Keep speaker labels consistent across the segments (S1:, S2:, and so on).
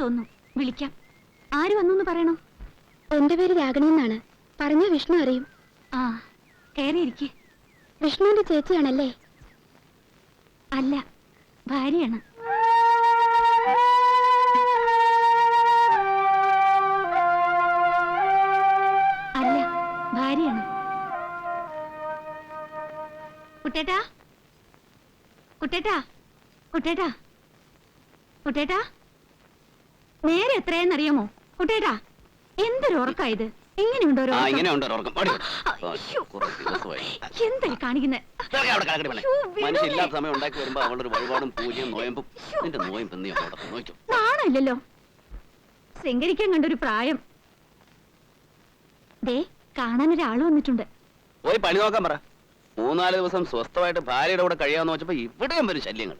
S1: തോന്നുന്നു. വിളിക്കാം. ആര് വന്നു പറയണോ?
S2: എന്റെ പേര് രാഗണി എന്നാണ്. പറഞ്ഞ വിഷ്ണു അറിയും.
S1: ആ കയറിയിരിക്കെ.
S2: വിഷ്ണുവിന്റെ ചേച്ചിയാണല്ലേ?
S1: അല്ല ഭാര്യയാണ്. അല്ല ഭാര്യയാണ്. കുട്ടേട്ടാ? കുട്ടേട്ടാ? കുട്ടേട്ടാ? കുട്ടേട്ടാ? നേരെ എത്രയെന്നറിയാമോ? കുട്ടേട്ടാ എന്തൊരു ഒരു ഉറക്കം?
S3: ഇങ്ങനെ ഉണ്ട് ഉറക്കം?
S1: അയ്യോ.
S3: ദിവസമായി.
S1: എന്തായി കാണിക്കുന്നത്
S3: ഇറങ്ങ് അവിടെ കിടക്കട്ടെ പെണ്ണെ.
S1: അയ്യോ, വിടണേ.
S3: മനുഷ്യല്ലാത്ത സമയം ഉണ്ടാക്കി വരുമ്പോ അവളുടെ ഒരു വഴിപാടും പൂജയും നോയമ്പും. നിന്റെ നോയമ്പ് നീ അങ്ങോട്ട് നോക്കും
S1: നാണമില്ലല്ലോ. ശൃംഗരിക്കാൻ കണ്ടൊരു പ്രായം. ദേ കാണാൻ ഒരാൾ വന്നിട്ടുണ്ട്.
S3: പോയി പണി നോക്കാൻ പറ. മൂന്നാൽ ദിവസം സ്വസ്ഥമായിട്ട് ഭാര്യയുടെ കൂടെ കഴിയാന്ന് വെച്ചപ്പോ ഇവിടെയും വരും ശല്യങ്ങൾ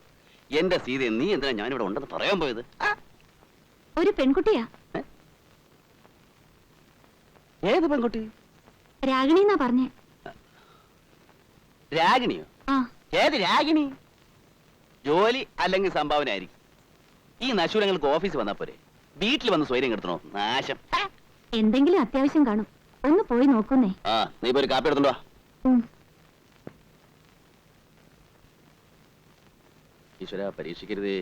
S3: എന്റെ സീത നീ എന്തിനാ ഞാനിവിടെ ഉണ്ടെന്ന് പറയാൻ പോയത്?
S1: ഒരു പെൺകുട്ടിയാ.
S3: ഏത് പെൺകുട്ടി?
S1: രാഗിണി എന്നാ പറഞ്ഞേ.
S3: രാഗിണിയോ? ഏത് രാഗിണി? ജോലി അല്ലെങ്കിൽ സംഭാവന ആയിരിക്കും ഈ നശൂരങ്ങൾക്ക് ഓഫീസ് വന്നാ പോരെ. വീട്ടിൽ വന്ന് സ്വൈര്യം കിട്ടണോ നാശം.
S1: എന്തെങ്കിലും അത്യാവശ്യം കാണും. ഒന്ന് പോയി നോക്കുന്നേ.
S3: ആ നീ ഇപ്പൊ ഒരു കാപ്പി എടുത്തുണ്ടോ ഈശ്വര പരീക്ഷിക്കരുതേ.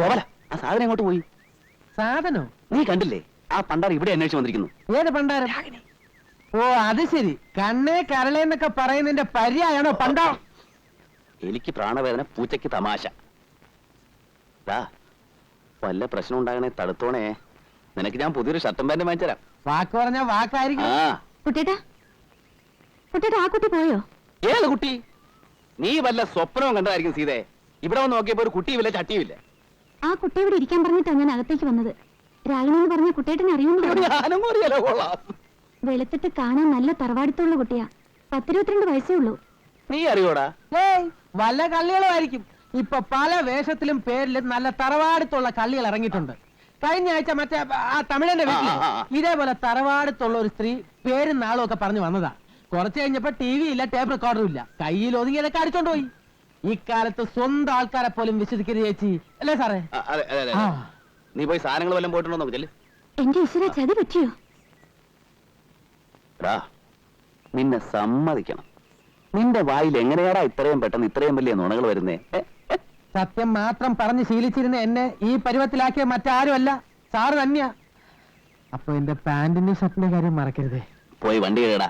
S3: ഗോപാല ആ സാധനം എങ്ങോട്ട് പോയി?
S4: സാധനോ?
S3: നീ കണ്ടില്ലേ? ആ പണ്ടാർ ഇവിടെ അന്വേഷിച്ചു വന്നിരിക്കുന്നു.
S4: ഏത് പണ്ടാരം? ഓ അത് ശരി. കണ്ണേ കരളേന്നൊക്കെ പറയുന്നതിന്റെ പര്യായാണോ പണ്ടാ?
S3: എനിക്ക് പ്രാണവേദന പൂച്ചയ്ക്ക് തമാശ. ദാ വല്ല പ്രശ്നം ഉണ്ടാകണേ തടുത്തോണേ. നിനക്ക് ഞാൻ പുതിയൊരു ഷർട്ടും പാന്റും വാങ്ങിച്ചരാം.
S4: വാക്ക് പറഞ്ഞ വാക്കായിരിക്കും.
S3: ആ.
S1: കുട്ടേട്ടാ കുട്ടേട്ടാ ആ കുട്ടി പോയോ?
S3: ഏത് കുട്ടി? നീ വല്ല സ്വപ്നവും കണ്ടതായിരിക്കും സീതേ. ഇവിടെ വന്ന് നോക്കിയപ്പോ ഒരു കുട്ടിയുമില്ല ചട്ടിയുമില്ല
S1: ആ കുട്ടി ഇവിടെ ഇരിക്കാൻ പറഞ്ഞിട്ടാ ഞാൻ അകത്തേക്ക് വന്നത്. രാഗിണി എന്ന് പറഞ്ഞ കുട്ടേട്ടനെ അറിയുന്നു
S3: ഞാനും അറിയാലോ കൊള്ളാം.
S1: വെളുത്തിട്ട് കാണാൻ നല്ല തറവാടിത്തുള്ള കുട്ടിയാ. പത്തിരുപത്തിരണ്ട് വയസ്സേ ഉള്ളൂ.
S3: നീ അറിയോടാ?
S4: ഏയ് വല്ല കള്ളികളും ആയിരിക്കും ഇപ്പൊ പല വേഷത്തിലും പേരിലും നല്ല തറവാടുത്തുള്ള കള്ളികൾ ഇറങ്ങിയിട്ടുണ്ട്. കഴിഞ്ഞ ആഴ്ച മറ്റേ ആ തമിഴന്റെ വീട്ടിൽ. ഇതേപോലെ തറവാടുത്തുള്ള ഒരു സ്ത്രീ പേരും നാളും ഒക്കെ പറഞ്ഞു വന്നതാ. കുറച്ച് കഴിഞ്ഞപ്പോ ടി വി ഇല്ല ടേപ്പ് റെക്കോർഡറും ഇല്ല. കയ്യിൽ ഒതുങ്ങിയതൊക്കെ അടിച്ചോണ്ട് പോയി. ഇക്കാലത്ത് സ്വന്തം ആൾക്കാരെ പോലും വിശ്വസിക്കരുത് ചേച്ചി. അല്ലേ സാറേ?
S3: അതെ അതെ അതെ
S4: ആ.
S3: നീ പോയി സാധനങ്ങൾ വല്ലതും പോയിട്ടുണ്ടോ നോക്കില്ലേ
S1: എന്റെ ഈശ്വര ചതി പറ്റിയോ?
S3: എടാ നിന്നെ സമ്മതിക്കണം. നിന്റെ വായിൽ എങ്ങനെയാടാ ഇത്രയും പെട്ടെന്ന് ഇത്രയും വലിയ നുണകൾ വരുന്നേ? ഏ?
S4: സത്യം മാത്രം പറഞ്ഞ് ശീലിച്ചിരുന്ന എന്നെ ഈ പരുവത്തിലാക്കിയ മറ്റാരുമല്ല. സാറ് തന്നെയാ. അപ്പൊ എന്റെ പാന്റിന്റെ ഷർട്ടിന്റെ കാര്യം മറക്കരുതേ.
S3: പോയി വണ്ടി കേടാ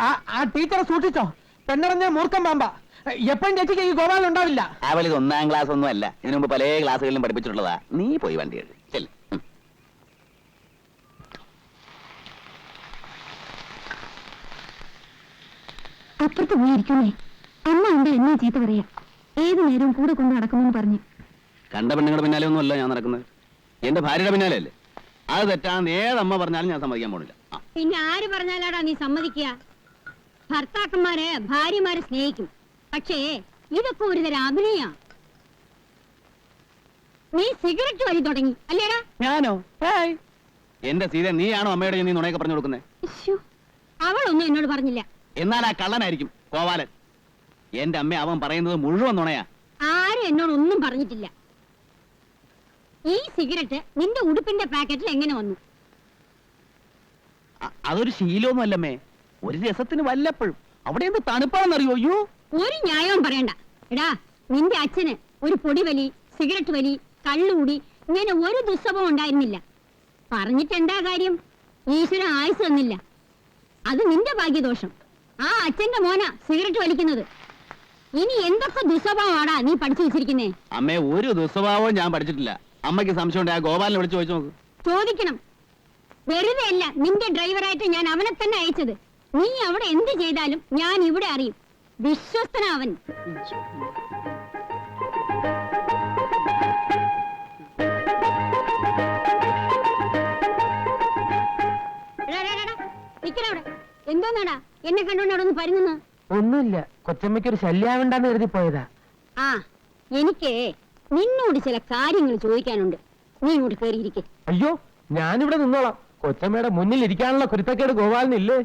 S4: ആ ആ ടീച്ചറെ സൂക്ഷിച്ചോ. പെണ്ണറിഞ്ഞ മൂർഖം പാമ്പ. എപ്പോഴും ചേച്ചിക്ക് ഈ ഗോപാലൻ ഉണ്ടാവില്ല.
S3: അവലിത് ഒന്നാം ക്ലാസ് ഒന്നും അല്ല. ഇതിനു മുമ്പ് പല ക്ലാസ്സുകളിലും പഠിപ്പിച്ചിട്ടുള്ളതാ. നീ പോയി വണ്ടി കഴി ചെല്ല് ഉം.
S1: അപ്പുറത്ത് പോയി ഇരിക്കുന്നേ അമ്മ ഉണ്ട് എന്നെ ചീത്ത പറയാ? ഏത് നേരവും കൂടെ കൊണ്ട് നടക്കുമെന്ന് പറഞ്ഞു.
S3: കണ്ട പെണ്ണുങ്ങളുടെ പിന്നാലെ ഒന്നും അല്ല ഞാൻ നടക്കുന്നത്. എന്റെ ഭാര്യയുടെ പിന്നാലെ അല്ലേ? അത് തെറ്റാന്ന് ഏതമ്മ പറഞ്ഞാലും ഞാൻ സമ്മതിക്കാൻ പോണില്ല. ആ,
S5: പിന്നെ ആര് പറഞ്ഞാലാടാ നീ സമ്മതിക്കുക? ഭർത്താക്കന്മാരെ ഭാര്യമാരെ സ്നേഹിക്കും. പക്ഷേ ഇതൊക്കെ ഒരു തരം അഭിനയ. നീ സിഗരറ്റ് വലി തുടങ്ങി അല്ലേടാ?
S3: ഞാനോ? ഏയ്. എന്റെ സീത നീയാണോ അമ്മയുടെ നീ നുണയൊക്കെ പറഞ്ഞു കൊടുക്കുന്നത്
S5: അവളൊന്നും എന്നോട് പറഞ്ഞില്ല.
S3: എന്നാൽ ആ കള്ളനായിരിക്കും കോവാലൻ എന്റെ അമ്മ അവൻ പറയുന്നത് മുഴുവൻ നുണയാ.
S5: ആരും എന്നോട് ഒന്നും പറഞ്ഞിട്ടില്ല. ഈ സിഗരറ്റ് നിന്റെ ഉടുപ്പിന്റെ പാക്കറ്റിൽ എങ്ങനെ വന്നു?
S3: അ- അതൊരു ശീലമൊന്നും അല്ലമ്മേ. ഒരു രസത്തിന് വല്ലപ്പോഴും. അവിടെ എന്ത് തണുപ്പാണെന്നറിയോ? അയ്യോ.
S5: ഒരു ന്യായവും പറയണ്ട. എടാ നിന്റെ അച്ഛന് ഒരു പൊടി വലി സിഗരറ്റ് വലി കള്ളുകൂടി ഇങ്ങനെ ഒരു ദുസ്സഭം ഉണ്ടായിരുന്നില്ല. പറഞ്ഞിട്ട് എന്താ കാര്യം? ഈശ്വരൻ ആയുസ് തന്നില്ല. അത് നിന്റെ ഭാഗ്യദോഷം. ആ അച്ഛന്റെ മോനാ സിഗരറ്റ് വലിക്കുന്നത്. ഇനി എന്തൊക്കെ ദുസ്വഭാവമാടാ നീ പഠിച്ചു വെച്ചിരിക്കുന്നേ?
S3: അമ്മേ ഒരു ദുസ്വഭാവവും ഞാൻ പഠിച്ചിട്ടില്ല. അമ്മയ്ക്ക് സംശയമുണ്ട് ആ ഗോപാലിനെ വിളിച്ചു ചോദിച്ചു നോക്ക്.
S5: ചോദിക്കണം. വെറുതെ അല്ല നിന്റെ ഡ്രൈവറായിട്ട് ഞാൻ അവനെ തന്നെ അയച്ചത്. നീ അവിടെ എന്ത് ചെയ്താലും ഞാൻ ഇവിടെ അറിയും. വിശ്വസ്തനാ എന്തോന്നാടാ? എന്നെ കണ്ടോണ്ട് അവിടെ ഒന്ന് പരുങ്ങുന്നു?
S6: ഒന്നുമില്ല. കൊച്ചമ്മയ്ക്ക് ഒരു ശല്യാവണ്ടെന്ന് കരുതി പോയതാ.
S5: ആ എനിക്ക് നിന്നോട് ചില കാര്യങ്ങൾ ചോദിക്കാനുണ്ട്. നീ ഇങ്ങോട്ട് കയറിയിരിക്കെ
S6: അയ്യോ ഞാനിവിടെ നിന്നോളാം. കൊച്ചമ്മയുടെ മുന്നിൽ ഇരിക്കാനുള്ള കുരുത്തക്കേട് ഗോപാലിനില്ലേ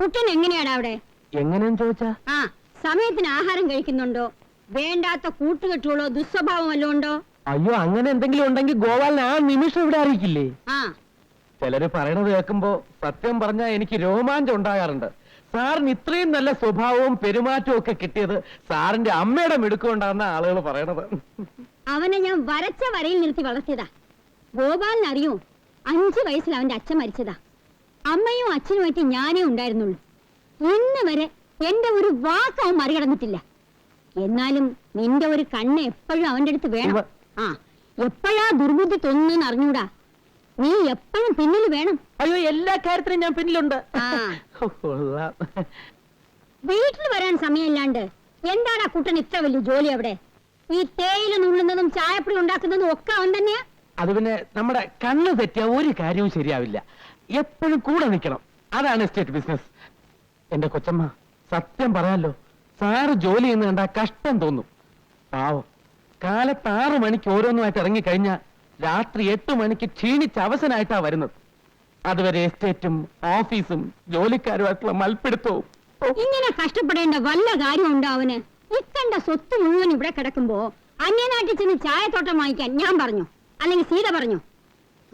S5: കുട്ടൻ എങ്ങനെയാടാ അവിടെ?
S6: എങ്ങനെയെന്ന് ചോദിച്ചാ?
S5: ആ സമയത്തിന് ആഹാരം കഴിക്കുന്നുണ്ടോ? വേണ്ടാത്ത കൂട്ടുകെട്ടുകളോ ദുസ്വഭാവം വല്ലതും ഉണ്ടോ?
S6: അയ്യോ അങ്ങനെ എന്തെങ്കിലും ഉണ്ടെങ്കിൽ ഗോപാലിനെ ആ നിമിഷം ഇവിടെ അറിയിക്കില്ലേ?
S5: ആ.
S6: ചിലര് പറയണത് കേൾക്കുമ്പോ സത്യം പറഞ്ഞാൽ എനിക്ക് രോമാഞ്ചം ഉണ്ടാകാറുണ്ട്. സാറിന് ഇത്രയും നല്ല സ്വഭാവവും പെരുമാറ്റവും ഒക്കെ കിട്ടിയത് സാറിന്റെ അമ്മയുടെ മിടുക്കൊണ്ടാന്ന ആളുകൾ പറയണത്.
S5: അവനെ ഞാൻ വരച്ച വരയിൽ നിർത്തി വളർത്തിയതാ. ഗോപാലിന് അറിയോ? അഞ്ചു വയസ്സിൽ അവന്റെ അച്ഛൻ മരിച്ചതാ. അമ്മയും അച്ഛനുമായിട്ട് ഞാനേ ഉണ്ടായിരുന്നുള്ളൂ. ഇന്ന് വരെ എന്റെ ഒരു വാക്ക് അവൻ മറികടന്നിട്ടില്ല. എന്നാലും നിന്റെ ഒരു കണ്ണ് എപ്പോഴും അവന്റെ അടുത്ത് വേണം. ആ എപ്പോഴാ ദുർബുദ്ധി തോന്നുന്നു അറിഞ്ഞൂടാ. നീ എപ്പോഴും പിന്നിൽ വേണം.
S6: അയ്യോ എല്ലാ കാര്യത്തിനും ഞാൻ പിന്നിലുണ്ട്.
S5: വീട്ടിൽ വരാൻ സമയമില്ലാണ്ട് എന്താണ് ആ കുട്ടൻ ഇത്ര വലിയ ജോലി അവിടെ? ഈ തേയില നുള്ളുന്നതും ചായപ്പൊടി ഉണ്ടാക്കുന്നതും ഒക്കെ അവൻ തന്നെയാ?
S6: അത് പിന്നെ നമ്മുടെ കണ്ണ് തെറ്റിയ ഒരു കാര്യവും ശരിയാവില്ല. എപ്പോഴും കൂടെ നിൽക്കണം. അതാണ് എസ്റ്റേറ്റ് ബിസിനസ് എന്റെ കൊച്ചമ്മ സത്യം പറയാലോ സാറ് ജോലി ചെയ്യുന്ന കണ്ടാ കഷ്ടം തോന്നും. പാവം. കാലത്ത് ആറു മണിക്ക് ഓരോന്നുമായിട്ട് ഇറങ്ങിക്കഴിഞ്ഞാൽ രാത്രി എട്ട് മണിക്ക് ക്ഷീണിച്ച അവസനായിട്ടാ വരുന്നത്. അതുവരെ എസ്റ്റേറ്റും ഓഫീസും ജോലിക്കാരുമായിട്ടുള്ള മൽപ്പിടുത്തവും.
S5: ഇങ്ങനെ കഷ്ടപ്പെടേണ്ട വല്ല കാര്യമുണ്ടോ അവന്? ഇക്കണ്ട സ്വത്ത് മുഴുവൻ ഇവിടെ കിടക്കുമ്പോ അന്യനാട്ടിൽ ചെന്ന് ചായത്തോട്ടം വാങ്ങിക്കാൻ ഞാൻ പറഞ്ഞു. അല്ലെങ്കിൽ സീത പറഞ്ഞു.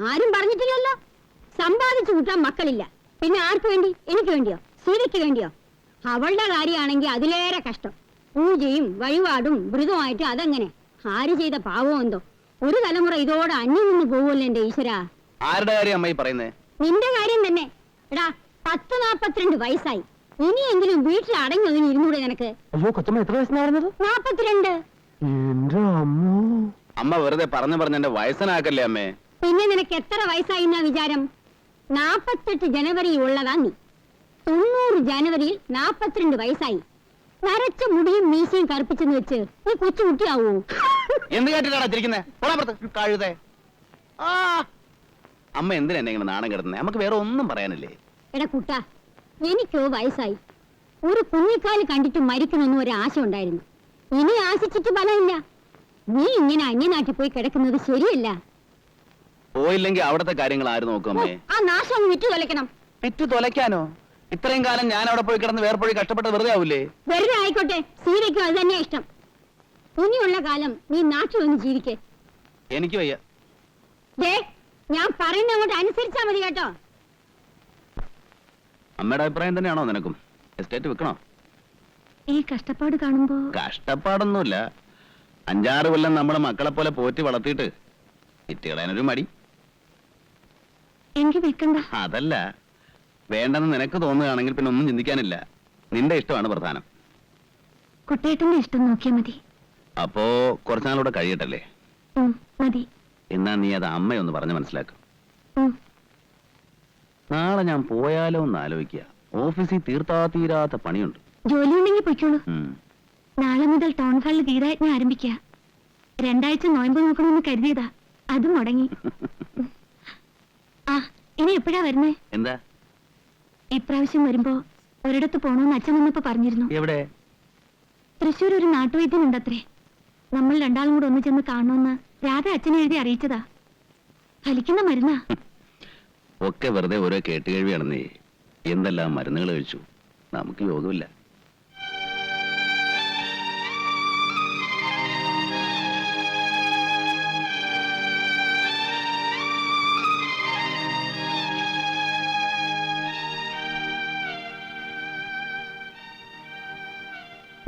S5: ആരും പറഞ്ഞിട്ടില്ലല്ലോ. സമ്പാദിച്ചു കൂട്ടാൻ മക്കളില്ല. പിന്നെ ആർക്ക് വേണ്ടി? എനിക്ക് വേണ്ടിയോ? സീതയ്ക്ക് വേണ്ടിയോ? അവളുടെ കാര്യമാണെങ്കിൽ അതിലേറെ കഷ്ടം. പൂജയും വഴിപാടും വ്രതമായിട്ട് അതെങ്ങനെ? ആര് ചെയ്ത പാവം എന്തോ? ഒരു തലമുറ ഇതോടെ അന്യം നിന്ന് പോവുമല്ലോ എന്റെ ഈശ്വരാ?
S3: ആരുടെ കാര്യം അമ്മ ഈ പറയുന്നേ?
S5: നിന്റെ കാര്യം തന്നെ. എടാ പത്ത് നാപ്പത്തിരണ്ട് വയസ്സായി. ഇനിയെങ്കിലും വീട്ടിൽ അടങ്ങി ഒതുങ്ങി ഇരുന്നൂടെ നിനക്ക്?
S6: അയ്യോ കൊച്ചമ്മ എത്ര വയസ്സാണ് പറഞ്ഞത്
S5: നാപ്പത്തിരണ്ട്.
S6: എന്റെ അമ്മോ.
S3: അമ്മ വെറുതെ പറഞ്ഞു പറഞ്ഞ എന്റെ വയസ്സനാക്കല്ലേ അമ്മേ?
S5: പിന്നെ നിനക്ക് എത്ര വയസ്സായി എന്നാ വിചാരം? നാപ്പത്തെട്ട് ജനുവരി ഉള്ളതാ നീ. തൊണ്ണൂറ് ജനുവരിയിൽ നാപ്പത്തിരണ്ട് വയസ്സായി. നരച്ച മുടിയും മീശയും കറുപ്പിച്ചെന്ന് വെച്ച് നീ കൊച്ചു കുട്ടിയാവൂ?
S3: എന്ത് കേട്ടിട്ടാണ് കഴുതേ. ആ. അമ്മ എന്തിനാ എന്നെ ഇങ്ങനെ നാണം കിടന്നേ നമുക്ക് വേറെ ഒന്നും പറയാനില്ലേ?
S5: എടാ കുട്ട എനിക്കോ വയസ്സായി. ഒരു കുഞ്ഞിക്കാൽ കണ്ടിട്ട് മരിക്കണമെന്ന് ഒരു ആശ ഉണ്ടായിരുന്നു. ഇനി ആശിച്ചിട്ട് ഫലമില്ല. നീ ഇങ്ങനെ അന്യനാട്ടിൽ പോയി കിടക്കുന്നത് ശരിയല്ല.
S3: പോയില്ലെങ്കിൽ അവിടത്തെ കാര്യങ്ങൾ ആര് നോക്കും
S5: ആ നാശം വിറ്റു തൊലക്കണം
S3: വിറ്റു തൊലയ്ക്കാനോ? ഇത്രയും കാലം ഞാൻ അവിടെ പോയി കിടന്ന് വേറെ പോയി കഷ്ടപ്പെട്ട് വെറുതെ ആവൂലേ?
S5: വെറുതെ ആയിക്കോട്ടെ. സീതയ്ക്കും അത് തന്നെ ഇഷ്ടം. ഇനിയുള്ള കാലം നീ നാട്ടിൽ ഒന്ന് ജീവിക്കേ.
S3: എനിക്ക് വയ്യ.
S5: ദേ ഞാൻ പറയുന്ന അങ്ങോട്ട് അനുസരിച്ചാ മതി കേട്ടോ.
S3: അമ്മയുടെ അഭിപ്രായം തന്നെയാണോ നിനക്കും? എസ്റ്റേറ്റ് വെക്കണോ?
S1: ഈ കഷ്ടപ്പാട് കാണുമ്പോ
S3: കഷ്ടപ്പാടൊന്നുമില്ല. അഞ്ചാറ് കൊല്ലം നമ്മളെ മക്കളെ പോലെ പോറ്റി വളർത്തിയിട്ട് ഇറ്റുകളൊരു മടി.
S1: എനിക്ക് വെക്കണ്ട
S3: അതല്ല. വേണ്ടെന്ന് നിനക്ക് തോന്നുകയാണെങ്കിൽ പിന്നെ ഒന്നും ചിന്തിക്കാനില്ല. നിന്റെ ഇഷ്ടമാണ് പ്രധാനം.
S1: കുട്ടേട്ടന്റെ ഇഷ്ടം നോക്കിയാ മതി.
S3: അപ്പോ കുറച്ചുനാളൂടെ കഴിയട്ടല്ലേ?
S1: ഉം, മതി.
S3: എന്നാ നീ അത് അമ്മയൊന്ന് പറഞ്ഞു മനസ്സിലാക്കും.
S1: ഉം.
S3: നാളെ ഞാൻ പോയാലോ എന്ന് ആലോചിക്കുക. ഓഫീസിൽ തീർത്താ തീരാത്ത പണിയുണ്ട്.
S1: ജോലി ഉണ്ടെങ്കിൽ പൊയ്ക്കോളൂ.
S3: ഉം.
S1: നാളെ മുതൽ ടൗൺ ഹാളിൽ ഗീതായജ്ഞ ആരംഭിക്കുക. രണ്ടാഴ്ച നോയമ്പ് നോക്കണമെന്ന് കരുതിയതാ. അതും മുടങ്ങി. ആ ഇനി എപ്പോഴാ വരുന്നേ?
S3: എന്താ?
S1: ഇപ്രാവശ്യം വരുമ്പോ ഒരിടത്ത് പോണോന്ന് അച്ഛൻ വന്നപ്പോ പറഞ്ഞിരുന്നു.
S3: എവിടെ?
S1: തൃശ്ശൂർ ഒരു നാട്ടുവൈദ്യനുണ്ടത്രേ. നമ്മൾ രണ്ടാളും കൂടെ ഒന്ന് ചെന്ന് കാണണമെന്ന് രാധ അച്ഛനെ എഴുതി അറിയിച്ചതാ. ഫലിക്കുന്ന മരുന്നാ.
S3: ഒക്കെ വെറുതെ ഓരോ കേട്ടുകഴിവിയാണെന്നേ എന്തെല്ലാം മരുന്നുകൾ കഴിച്ചു? നമുക്ക് യോഗമില്ല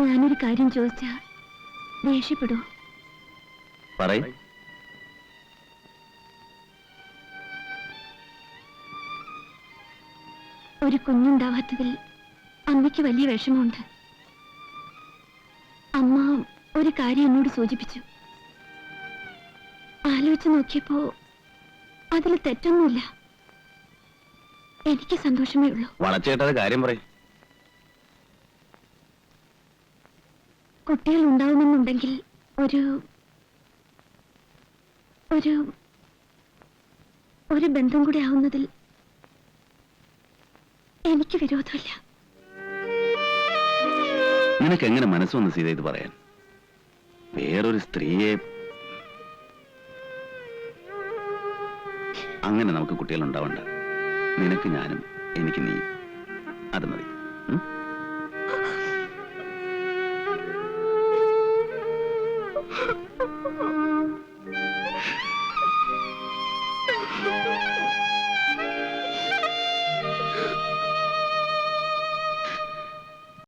S1: ഞാനൊരു കാര്യം ചോദിച്ചാ ദേഷ്യപ്പെടൂ?
S3: പറയ്.
S1: ഒരു കുഞ്ഞുണ്ടാവാത്തതിൽ അമ്മയ്ക്ക് വലിയ വിഷമമുണ്ട്. അമ്മ ഒരു കാര്യം എന്നോട് സൂചിപ്പിച്ചു. ആലോചിച്ച് നോക്കിയപ്പോ അതിൽ തെറ്റൊന്നുമില്ല. എനിക്ക് സന്തോഷമേ ഉള്ളൂ.
S3: വളച്ചേട്ടത് കാര്യം പറയും.
S1: കുട്ടികൾ ഉണ്ടാവുമെന്നുണ്ടെങ്കിൽ ഒരു ഒരു ഒരു ബന്ധം കൂടി ആവുന്നതിൽ എനിക്ക് വിരോധമില്ല.
S3: നിനക്ക് എങ്ങനെ മനസ്സൊന്ന് സീത ഇത് പറയാൻ? വേറൊരു സ്ത്രീയെ അങ്ങനെ നമുക്ക് കുട്ടികൾ ഉണ്ടാവണ്ട നിനക്ക് ഞാനും എനിക്ക് നീ അത് മതി.